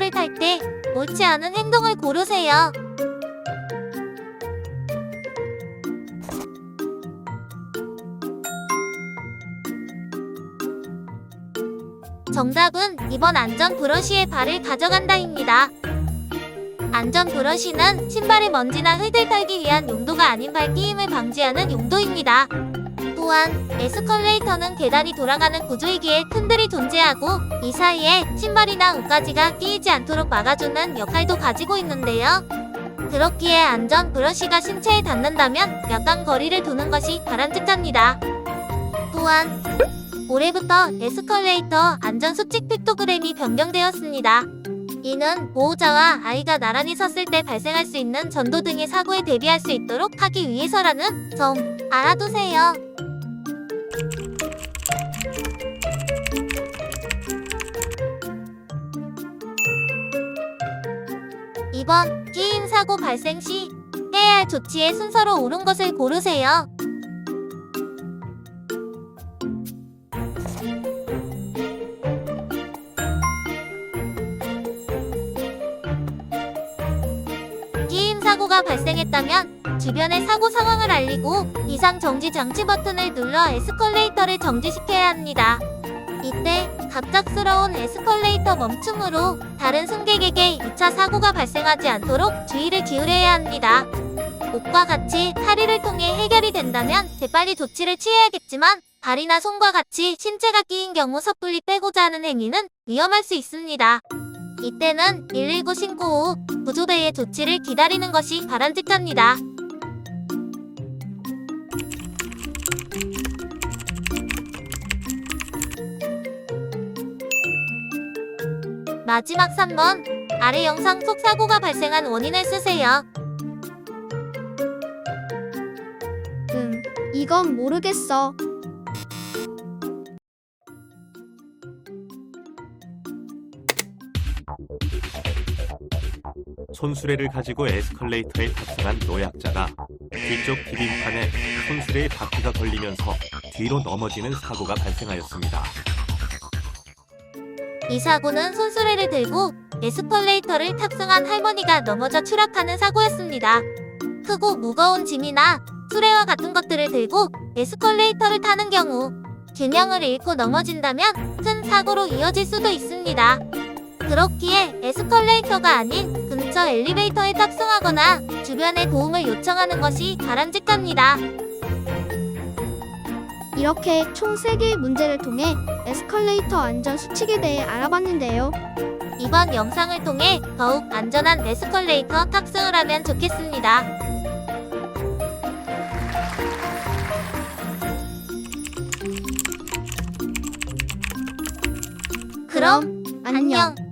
에스컬레이터를 탈때 옳지 않은 행동을 고르세요. 정답은 2번 안전 브러쉬에 발을 가져간다입니다. 안전 브러쉬는 신발의 먼지나 흙을 털기 위한 용도가 아닌 발끼임을 방지하는 용도입니다. 또한 에스컬레이터는 계단이 돌아가는 구조이기에 틈들이 존재하고 이 사이에 신발이나 옷가지가 끼이지 않도록 막아주는 역할도 가지고 있는데요. 그렇기에 안전 브러쉬가 신체에 닿는다면 약간 거리를 두는 것이 바람직합니다. 또한 올해부터 에스컬레이터 안전 수칙 픽토그램이 변경되었습니다. 이는 보호자와 아이가 나란히 섰을 때 발생할 수 있는 전도 등의 사고에 대비할 수 있도록 하기 위해서라는 점 알아두세요. 이번 끼임 사고 발생 시 해야 할 조치의 순서로 옳은 것을 고르세요. 끼임 사고가 발생했다면 주변의 사고 상황을 알리고 이상 정지 장치 버튼을 눌러 에스컬레이터를 정지시켜야 합니다. 이때 갑작스러운 에스컬레이터 멈춤으로 다른 승객에게 2차 사고가 발생하지 않도록 주의를 기울여야 합니다. 옷과 같이 다리를 통해 해결이 된다면 재빨리 조치를 취해야겠지만 발이나 손과 같이 신체가 끼인 경우 섣불리 빼고자 하는 행위는 위험할 수 있습니다. 이때는 119 신고 후 구조대의 조치를 기다리는 것이 바람직합니다. 마지막 3번 아래 영상 속 사고가 발생한 원인을 쓰세요. 음, 이건 모르겠어. 손수레를 가지고 에스컬레이터에 탑승한 노약자가 뒤쪽 기빙판에 손수레의 바퀴가 걸리면서 뒤로 넘어지는 사고가 발생하였습니다. 이 사고는 손수레를 들고 에스컬레이터를 탑승한 할머니가 넘어져 추락하는 사고였습니다. 크고 무거운 짐이나 수레와 같은 것들을 들고 에스컬레이터를 타는 경우 균형을 잃고 넘어진다면 큰 사고로 이어질 수도 있습니다. 그렇기에 에스컬레이터가 아닌 근처 엘리베이터에 탑승하거나 주변에 도움을 요청하는 것이 바람직합니다. 이렇게 총 3개의 문제를 통해 에스컬레이터 안전 수칙에 대해 알아봤는데요. 이번 영상을 통해 더욱 안전한 에스컬레이터 탑승을 하면 좋겠습니다. 그럼 안녕.